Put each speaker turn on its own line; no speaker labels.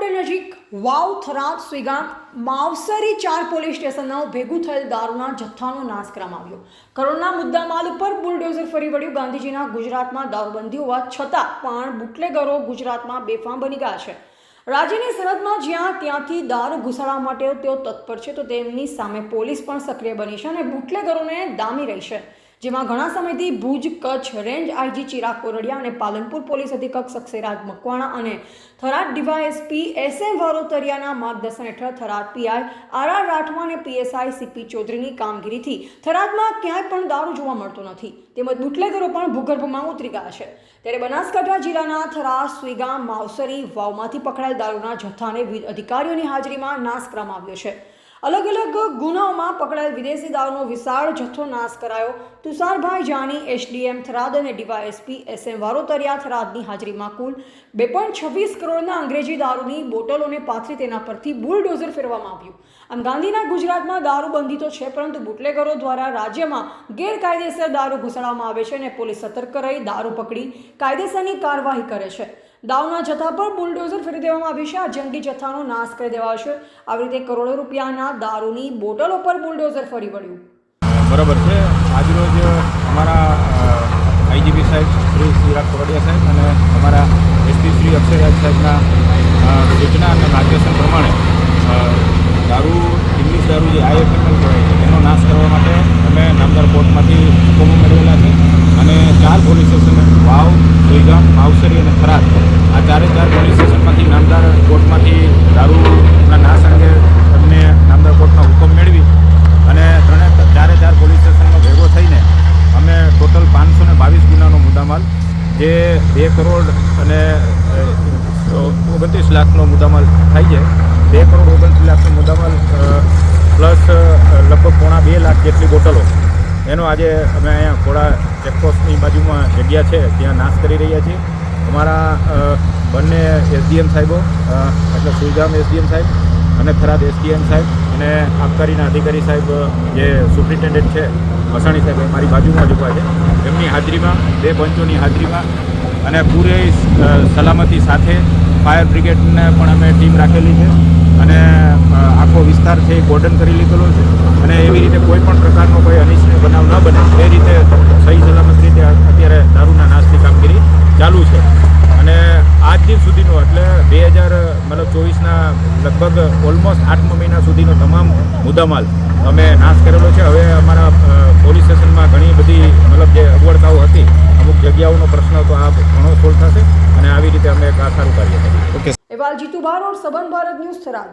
Road નજીક વાવ, થરાદ સુઈગામ માવસરી ચાર police સ્ટેશનના ભેગું થયેલ દારૂના જથ્થાનો નાશ કરવામાં આવ્યો. કરોડના મુદ્દામાલ ઉપર બુલડોઝર ફરી વળ્યું. ગાંધીજીના ગુજરાતમાં દારૂબંધી હોવા છતાં પણ બુટલેગરો ગુજરાતમાં બેફામ બની ગયા છે. રાજ્યની સરહદમાં જ્યાં ત્યાંથી દારૂ ઘુસાડવા માટે તેઓ તત્પર છે, તો તેમની સામે પોલીસ પણ સક્રિય બની છે અને બુટલેગરોને દામી રહી છે. જેમાં ઘણા સમયથી ભુજ, કચ્છ, રેન્જ, આઈજી, ચિરાગ, કોરડિયા અને પાલનપુર પોલીસ અધિક્ષક સક્સેરાજ મકવાણા અને થરાદ ડીવાયએસપી એસ એમ વારોતરિયાના માર્ગદર્શન હેઠળ Tharad PI R R Rathwa અને પીએસઆઈ સીપી ચૌધરીની કામગીરીથી થરાદમાં ક્યાંય પણ દારૂ જોવા મળતો નથી. તેમજ બુટલેગરો પણ ભૂગર્ભમાં ઉતરી ગયા છે. ત્યારે બનાસકાંઠા જિલ્લાના થરાદ, સુઈગામ, માવસરી વાવમાંથી પકડાયેલ દારૂના જથ્થાને વિવિધ અધિકારીઓની હાજરીમાં નાશ કરવામાં આવ્યો છે. અલગ અલગ ગુનાઓમાં પકડાયેલ વિદેશી દારૂનો વિશાળ જથ્થો નાશ કરાયો. તુષારભાઈ જાની એસડીએમ થરાદ અને ડીવાયએસપી એસ એમ વારોતરિયા થરાદની હાજરીમાં કુલ બે પોઈન્ટ છવ્વીસ કરોડના અંગ્રેજી દારૂની બોટલોને પાથરી તેના પરથી બુલડોઝર ફેરવામાં આવ્યું. આમ ગાંધીના ગુજરાતમાં દારૂબંધી તો છે, પરંતુ બુટલેગરો દ્વારા રાજ્યમાં ગેરકાયદેસર દારૂ ઘુસાડવામાં આવે છે અને પોલીસ સતર્ક રહી દારૂ પકડી કાયદેસરની કાર્યવાહી કરે છે. દાવના જથ્થા પર બુલડોઝર ફેરી દેવામાં આવી છે. આ જંગી જથ્થાનો નાશ કરી દેવાશે. આવી રીતે કરોડો રૂપિયાના દારૂની બોટલો પર બુલડોઝર ફરી વળ્યું.
બરાબર છે. આજરોજ અમારા આઈજીપી સાહેબ શ્રી શ્રીરાજ કોરડિયા સાહેબ અને અમારા એસપી શ્રી અક્ષરરાજ સાહેબના સૂચના અને માર્ગદર્શન પ્રમાણે દારૂ, ઇંગ્લિશ દારૂ જે આઈએફએમએલ કહેવાય છે, એનો નાશ કરવા માટે અમે નામદાર કોર્ટમાંથી હુકમો મેળવેલા છે. અને ચાર પોલીસ સ્ટેશન વાવ સુઈગામ માવસરી અને થરાદ. આ ચારે ચાર પોલીસ સ્ટેશનમાંથી નામદાર કોર્ટમાંથી દારૂના નાશ અંગે તમને નામદાર કોર્ટનો હુકમ મેળવી અને ત્રણે ચારે ચાર પોલીસ સ્ટેશનનો ભેગો થઈને અમે ટોટલ પાંચસો ને બાવીસ ગુનાનો મુદ્દામાલ, જે બે કરોડ અને ઓગણત્રીસ લાખનો મુદ્દામાલ થાય છે. બે કરોડ ઓગણત્રીસ લાખનો મુદ્દામાલ પ્લસ લગભગ પોણા બે લાખ જેટલી બોટલો એનો આજે અમે અહીંયા ઘોડા ચેકપોસ્ટની બાજુમાં જગ્યા છે, ત્યાં નાશ કરી રહ્યા છીએ. અમારા બંને એસડીએમ સાહેબો એટલે સુઈગામ એસડીએમ સાહેબ અને થરાદ એસડીએમ સાહેબ અને આબકારીના અધિકારી સાહેબ જે સુપ્રિન્ટેન્ડન્ટ છે, વસાણી સાહેબ મારી બાજુમાં જ ઊભા છે. એમની હાજરીમાં, બે પંચોની હાજરીમાં અને પૂરે સલામતી સાથે ફાયર બ્રિગેડને પણ અમે ટીમ રાખેલી છે અને આખો વિસ્તાર છે એ કોર્ડન કરી લીધેલો છે. અને એવી રીતે કોઈ પણ પ્રકારનો કોઈ અનિચ્છનીય બનાવ ન બને. એ રીતે સહી સલામત રીતે અત્યારે દારૂના નાશની કામગીરી ચાલુ છે. અને આજ દિન સુધીનો એટલે બે હજાર મતલબ ચોવીસના લગભગ ઓલમોસ્ટ આઠમા મહિના સુધીનો તમામ મુદ્દામાલ અમે નાશ કરેલો છે. હવે અમારા પોલીસ સ્ટેશનમાં ઘણી બધી મતલબ જે અગવડતાઓ હતી અમુક જગ્યાઓનો પ્રશ્ન હતો આ ઘણો સોલ્વ થશે અને આવી રીતે અમે એક આ સારું કાર્ય કર્યું ઓકે
એવાલ જીતુ સબન ભારત ન્યૂઝ થરાદ.